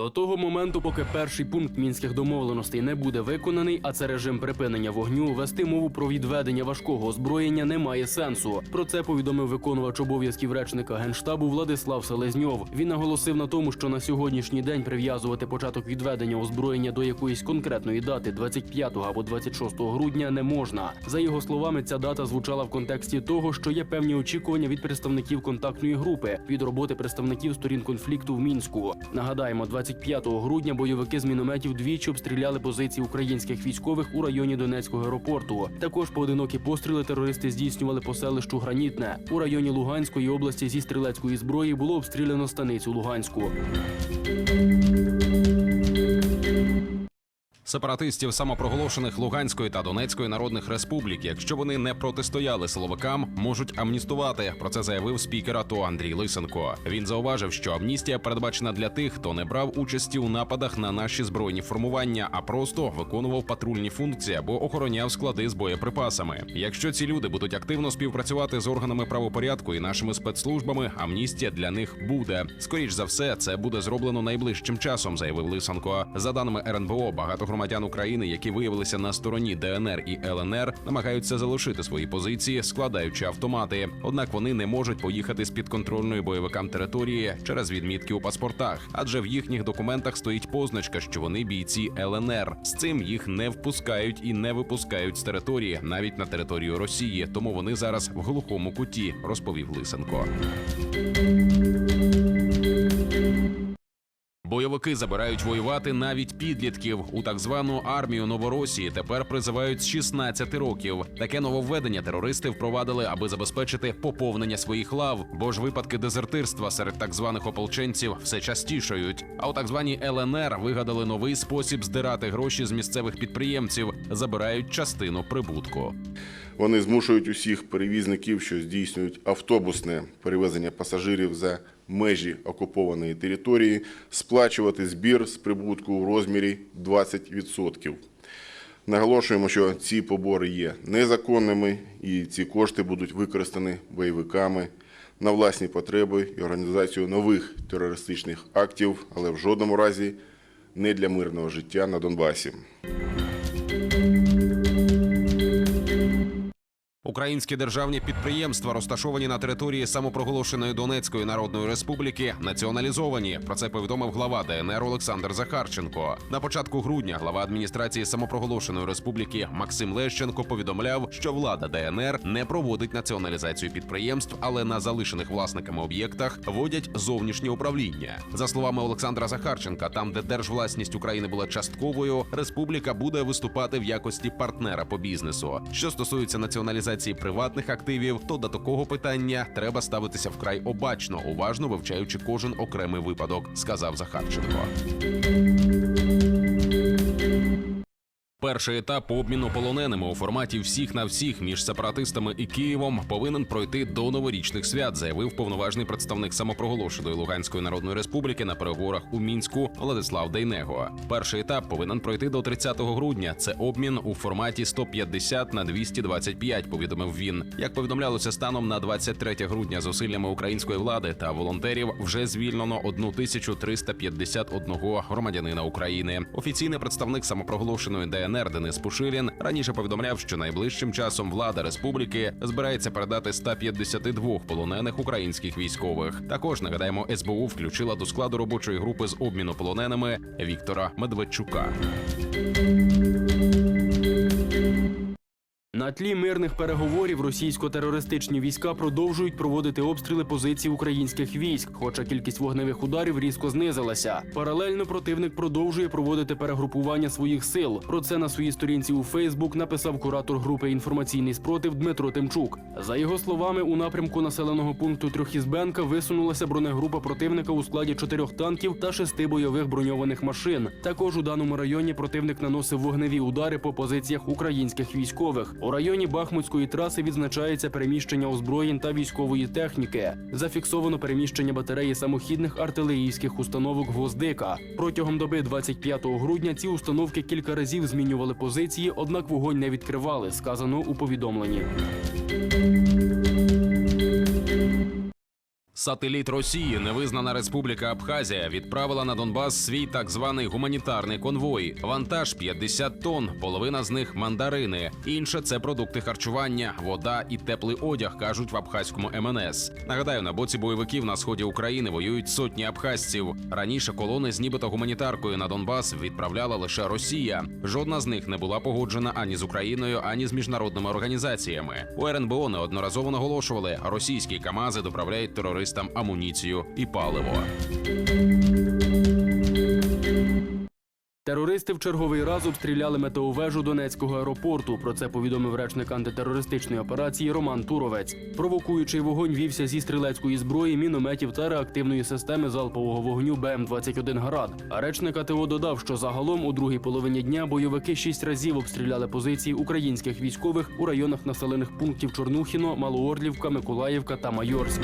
До того моменту, поки перший пункт мінських домовленостей не буде виконаний, а це режим припинення вогню, вести мову про відведення важкого озброєння немає сенсу. Про це повідомив виконувач обов'язків речника генштабу Владислав Селезньов. Він наголосив на тому, що на сьогоднішній день прив'язувати початок відведення озброєння до якоїсь конкретної дати 25 або 26 грудня не можна. За його словами, ця дата звучала в контексті того, що є певні очікування від представників контактної групи від роботи представників сторін конфлікту в мінську. Нагадаємо, 25 грудня бойовики з мінометів двічі обстріляли позиції українських військових у районі Донецького аеропорту. Також поодинокі постріли терористи здійснювали по селищу Гранітне у районі Луганської області зі стрілецької зброї було обстріляно станицю Луганську. Сепаратистів самопроголошених Луганської та Донецької народних республік, якщо вони не протистояли силовикам, можуть амністувати. Про це заявив спікер АТО Андрій Лисенко. Він зауважив, що амністія передбачена для тих, хто не брав участі у нападах на наші збройні формування, а просто виконував патрульні функції або охороняв склади з боєприпасами. Якщо ці люди будуть активно співпрацювати з органами правопорядку і нашими спецслужбами, амністія для них буде. Скоріш за все, це буде зроблено найближчим часом, заявив Лисенко. За даними РНБО, багато громадян України, які виявилися на стороні ДНР і ЛНР, намагаються залишити свої позиції, складаючи автомати. Однак вони не можуть поїхати з підконтрольної бойовикам території через відмітки у паспортах, адже в їхніх документах стоїть позначка, що вони бійці ЛНР. З цим їх не впускають і не випускають з території, навіть на територію Росії. Тому вони зараз в глухому куті, розповів Лисенко. Бойовики забирають воювати навіть підлітків у так звану армію Новоросії. Тепер призивають з 16 років. Таке нововведення терористи впровадили, аби забезпечити поповнення своїх лав, бо ж випадки дезертирства серед так званих ополченців все частішають. А у так званій ЛНР вигадали новий спосіб здирати гроші з місцевих підприємців, забирають частину прибутку. Вони змушують усіх перевізників, що здійснюють автобусне перевезення пасажирів за межі окупованої території, сплачувати збір з прибутку у розмірі 20%. Наголошуємо, що ці побори є незаконними і ці кошти будуть використані бойовиками на власні потреби і організацію нових терористичних актів, але в жодному разі не для мирного життя на Донбасі. Українські державні підприємства, розташовані на території самопроголошеної Донецької Народної Республіки, націоналізовані. Про це повідомив глава ДНР Олександр Захарченко. На початку грудня глава адміністрації самопроголошеної республіки Максим Лещенко повідомляв, що влада ДНР не проводить націоналізацію підприємств, але на залишених власниками об'єктах вводять зовнішнє управління. За словами Олександра Захарченка, там, де держвласність України була частковою, республіка буде виступати в якості партнера по бізнесу. Що стосується націоналізації приватних активів, то до такого питання треба ставитися вкрай обачно, уважно вивчаючи кожен окремий випадок, сказав Захарченко. Перший етап обміну полоненими у форматі всіх на всіх між сепаратистами і Києвом повинен пройти до новорічних свят, заявив повноважний представник самопроголошеної Луганської народної республіки на переговорах у мінську Владислав Дейнего. Перший етап повинен пройти до 30 грудня. Це обмін у форматі 150 на 225, Повідомив він. Як повідомлялося станом на 23 грудня зусиллями української влади та волонтерів вже звільнено 1351 громадянина України. Офіційний представник самопроголошеної ДНР Денис Пушилін раніше повідомляв, що найближчим часом влада республіки збирається передати 152 полонених українських військових. Також нагадаємо, СБУ включила до складу робочої групи з обміну полоненими Віктора Медведчука. Тлі мирних переговорів російсько-терористичні війська продовжують проводити обстріли позицій українських військ, хоча кількість вогневих ударів різко знизилася. Паралельно противник продовжує проводити перегрупування своїх сил. Про це на своїй сторінці у Фейсбук написав куратор групи інформаційний спротив Дмитро Тимчук. За його словами, у напрямку населеного пункту Трьохізбенка висунулася бронегрупа противника у складі чотирьох танків та шести бойових броньованих машин. Також у даному районі противник наносив вогневі удари по позиціях українських військових. Районі Бахмутської траси відзначається переміщення озброєнь та військової техніки. Зафіксовано переміщення батареї самохідних артилерійських установок Гвоздика. Протягом доби 25 грудня ці установки кілька разів змінювали позиції, однак вогонь не відкривали. Сказано у повідомленні. Сателіт Росії, невизнана Республіка Абхазія, відправила на Донбас свій так званий гуманітарний конвой. Вантаж 50 тонн, половина з них мандарини. Інше це продукти харчування, вода і теплий одяг, кажуть в абхазькому МНС. Нагадаю, на боці бойовиків на сході України воюють сотні абхазців. Раніше колони з нібито гуманітаркою на Донбас відправляла лише Росія. Жодна з них не була погоджена ані з Україною, ані з міжнародними організаціями. У РНБО неодноразово наголошували, російські Камази доправляють терористам амуніцію і паливо. Терористи в черговий раз обстріляли метеовежу Донецького аеропорту. Про це повідомив речник антитерористичної операції Роман Туровець. Провокуючий вогонь вівся зі стрілецької зброї, мінометів та реактивної системи залпового вогню БМ-21 «Град». А речник АТО додав, що загалом у другій половині дня бойовики шість разів обстріляли позиції українських військових у районах населених пунктів Чорнухіно, Малоорлівка, Миколаївка та Майорськ.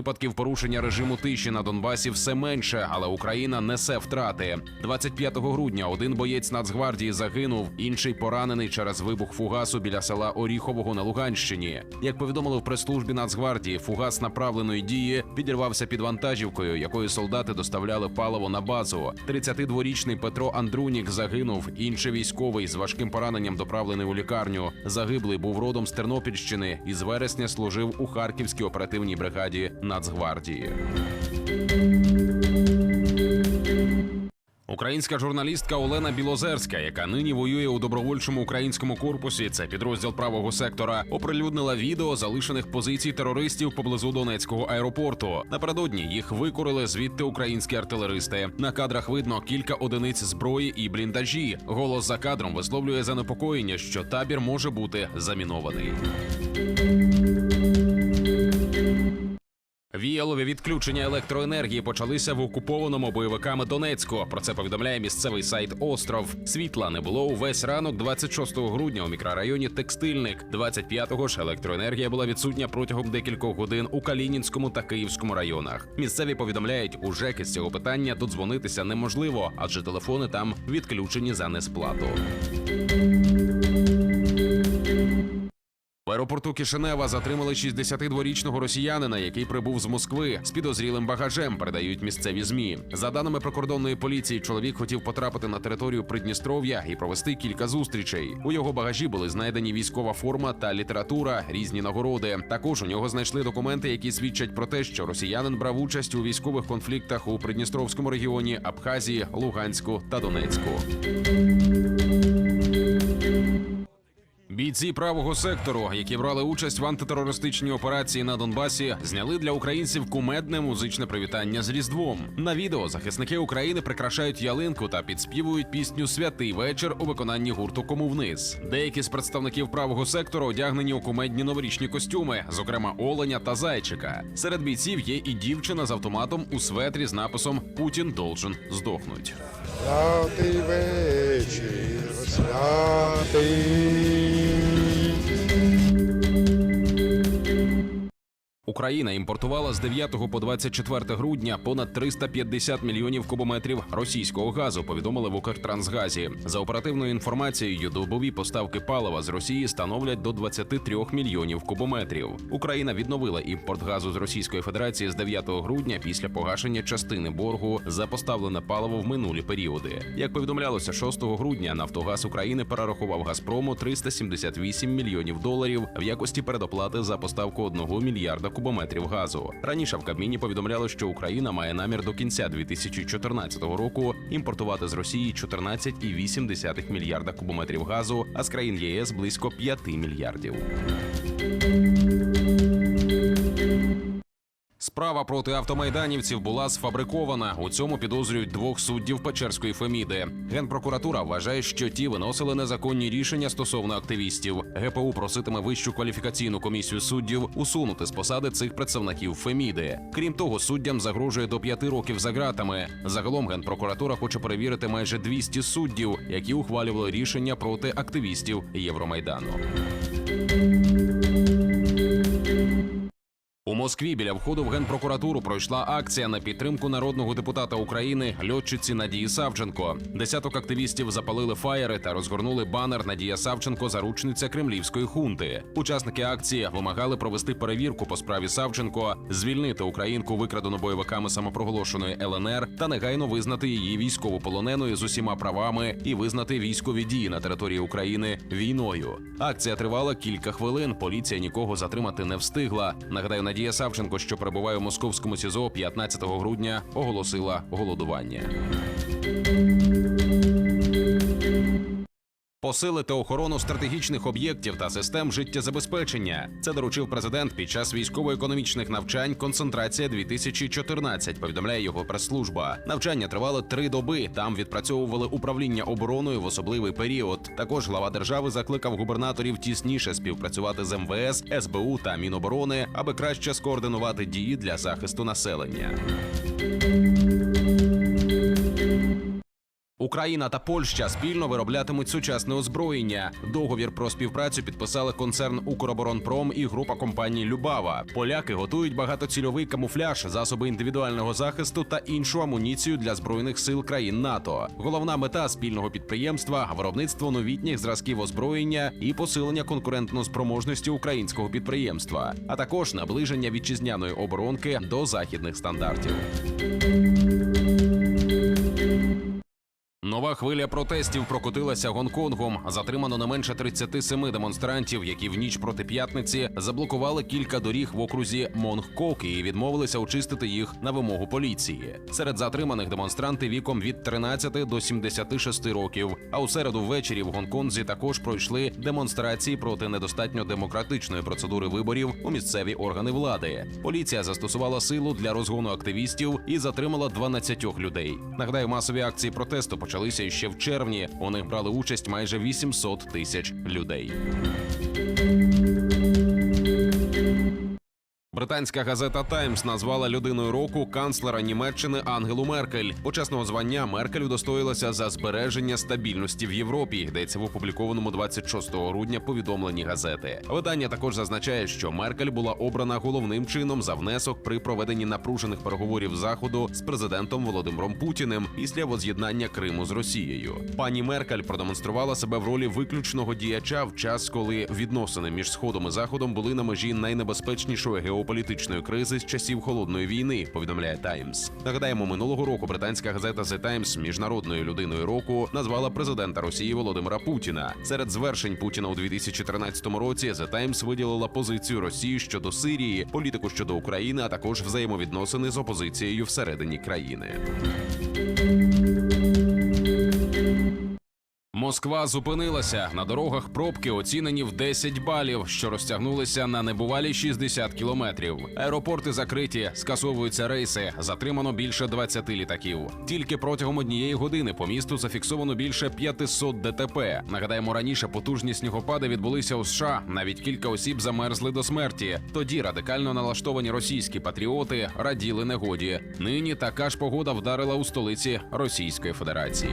Випадків порушення режиму тиші на Донбасі все менше, але Україна несе втрати. 25 грудня один боєць Нацгвардії загинув, інший поранений через вибух фугасу біля села Оріхового на Луганщині. Як повідомили в прес-службі Нацгвардії, фугас направленої дії підірвався під вантажівкою, якою солдати доставляли паливо на базу. 32-річний Петро Андрунік загинув. Інший військовий з важким пораненням доправлений у лікарню. Загиблий був родом з Тернопільщини і з вересня служив у Харківській оперативній бригаді Нацгвардії. Українська журналістка Олена Білозерська, яка нині воює у добровольчому українському корпусі, це підрозділ правого сектора, оприлюднила відео залишених позицій терористів поблизу Донецького аеропорту. Напередодні їх викорили звідти українські артилеристи. На кадрах видно кілька одиниць зброї і бліндажі. Голос за кадром висловлює занепокоєння, що табір може бути замінований. Віялові відключення електроенергії почалися в окупованому бойовиками Донецьку. Про це повідомляє місцевий сайт Остров. Світла не було увесь ранок 26 грудня у мікрорайоні Текстильник. 25-го ж електроенергія була відсутня протягом декількох годин у Калінінському та Київському районах. Місцеві повідомляють, у ЖЕКи з цього питання додзвонитися неможливо, адже телефони там відключені за несплату. В аеропорту Кишинева затримали 62-річного росіянина, який прибув з Москви з підозрілим багажем. Передають місцеві змі. За даними прикордонної поліції, чоловік хотів потрапити на територію Придністров'я і провести кілька зустрічей. У його багажі були знайдені військова форма та література, різні нагороди. Також у нього знайшли документи, які свідчать про те, що росіянин брав участь у військових конфліктах у Придністровському регіоні Абхазії, Луганську та Донецьку. Бійці правого сектору, які брали участь в антитерористичній операції на Донбасі, зняли для українців кумедне музичне привітання з Різдвом. На відео захисники України прикрашають ялинку та підспівують пісню Святий вечір у виконанні гурту Кому вниз. Деякі з представників правого сектору одягнені у кумедні новорічні костюми, зокрема оленя та зайчика. Серед бійців є і дівчина з автоматом у светрі з написом Путін должен здохнуть. Святий вечір, святий. Україна імпортувала з 9 по 24 грудня понад 350 мільйонів кубометрів російського газу. Повідомили в Укртрансгазі. За оперативною інформацією, добові поставки палива з Росії становлять до 23 мільйонів кубометрів. Україна відновила імпорт газу з Російської Федерації з 9 грудня після погашення частини боргу за поставлене паливо в минулі періоди. Як повідомлялося, 6 грудня Нафтогаз України перерахував Газпрому 378 мільйонів доларів в якості передоплати за поставку 1 мільярда кубометрів газу. Раніше в Кабміні повідомляли, що Україна має намір до кінця 2014 року імпортувати з Росії 14,8 мільярда кубометрів газу, а з країн ЄС близько 5 мільярдів. Справа проти автомайданівців була сфабрикована. У цьому підозрюють двох суддів Печерської Феміди. Генпрокуратура вважає, що ті виносили незаконні рішення стосовно активістів. ГПУ проситиме вищу кваліфікаційну комісію суддів усунути з посади цих представників Феміди. Крім того, суддям загрожує до п'яти років за ґратами. Загалом генпрокуратура хоче перевірити майже 200 суддів, які ухвалювали рішення проти активістів Євромайдану. Москві біля входу в генпрокуратуру пройшла акція на підтримку народного депутата України льотчиці Надії Савченко. Десяток активістів запалили фаєри та розгорнули банер Надія Савченко, заручниця кремлівської хунти. Учасники акції вимагали провести перевірку по справі Савченко, звільнити українку, викрадену бойовиками самопроголошеної ЛНР, та негайно визнати її військовополоненою з усіма правами і визнати військові дії на території України війною. Акція тривала кілька хвилин. Поліція нікого затримати не встигла. Нагадаю, Надія Савченко, що перебуває у московському СІЗО 15 грудня, оголосила голодування. Посилити охорону стратегічних об'єктів та систем життєзабезпечення. Це доручив президент під час військово-економічних навчань. Концентрація 2014, повідомляє його прес-служба. Навчання тривали три доби. Там відпрацьовували управління обороною в особливий період. Також глава держави закликав губернаторів тісніше співпрацювати з МВС, СБУ та Міноборони, аби краще скоординувати дії для захисту населення. Україна та Польща спільно вироблятимуть сучасне озброєння. Договір про співпрацю підписали концерн Укроборонпром і група компаній Любава. Поляки готують багатоцільовий камуфляж, засоби індивідуального захисту та іншу амуніцію для збройних сил країн НАТО. Головна мета спільного підприємства виробництво новітніх зразків озброєння і посилення конкурентноспроможності українського підприємства, а також наближення вітчизняної оборонки до західних стандартів. Нова хвиля протестів прокотилася Гонконгом. Затримано не менше 37 демонстрантів, які в ніч проти п'ятниці заблокували кілька доріг в окрузі Монгкок і відмовилися очистити їх на вимогу поліції. Серед затриманих демонстранти віком від 13 до 76 років. А у середу ввечері в Гонконзі також пройшли демонстрації проти недостатньо демократичної процедури виборів у місцеві органи влади. Поліція застосувала силу для розгону активістів і затримала 12 людей. Нагадаю, масові акції протесту почалися ще в червні. У них брали участь майже 800 тисяч людей. Британська газета Таймс назвала людиною року канцлера Німеччини Ангелу Меркель. Почесного звання Меркель удостоїлася за збереження стабільності в Європі. Йдеться в опублікованому 26 грудня повідомленні газети. Видання також зазначає, що Меркель була обрана головним чином за внесок при проведенні напружених переговорів заходу з президентом Володимиром Путіним після воз'єднання Криму з Росією. Пані Меркель продемонструвала себе в ролі виключного діяча в час, коли відносини між сходом і заходом були на межі найнебезпечнішої геополітичної кризи з часів холодної війни. Повідомляє Таймс. Нагадаємо, минулого року британська газета The Times міжнародною людиною року назвала президента Росії Володимира Путіна. Серед звершень Путіна у 2013 році The Times виділила позицію Росії щодо Сирії, політику щодо України, а також взаємовідносини з опозицією всередині країни. Москва зупинилася на дорогах. Пробки оцінені в 10 балів, що розтягнулися на небувалі 60 кілометрів. Аеропорти закриті, скасовуються рейси. Затримано більше 20 літаків. Тільки протягом однієї години по місту зафіксовано більше 500 ДТП. Нагадаємо, раніше потужні снігопади відбулися у США. Навіть кілька осіб замерзли до смерті. Тоді радикально налаштовані російські патріоти раділи негоді. Нині така ж погода вдарила у столиці Російської Федерації.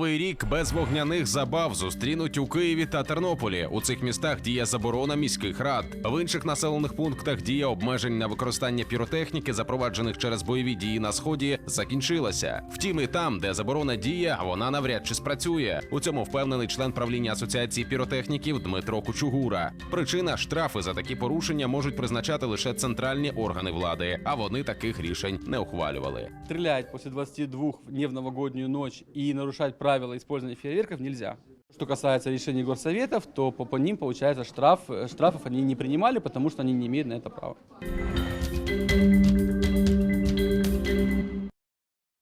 Новий рік без вогняних забав зустрінуть у Києві та Тернополі. У цих містах діє заборона міських рад. В інших населених пунктах дія обмежень на використання піротехніки, запроваджених через бойові дії на сході, закінчилася. Втім, і там, де заборона діє, вона навряд чи спрацює. У цьому впевнений член правління асоціації піротехніків Дмитро Кучугура. Причина штрафи за такі порушення можуть призначати лише центральні органи влади, а вони таких рішень не ухвалювали. Стрелять после 22 не в новогоднюю ночь и нарушать правила использования фейерверков нельзя. Что касается решений горсоветов, то по, по ним получается штраф. Э, Штрафов они не принимали, потому что они не имеют на это права.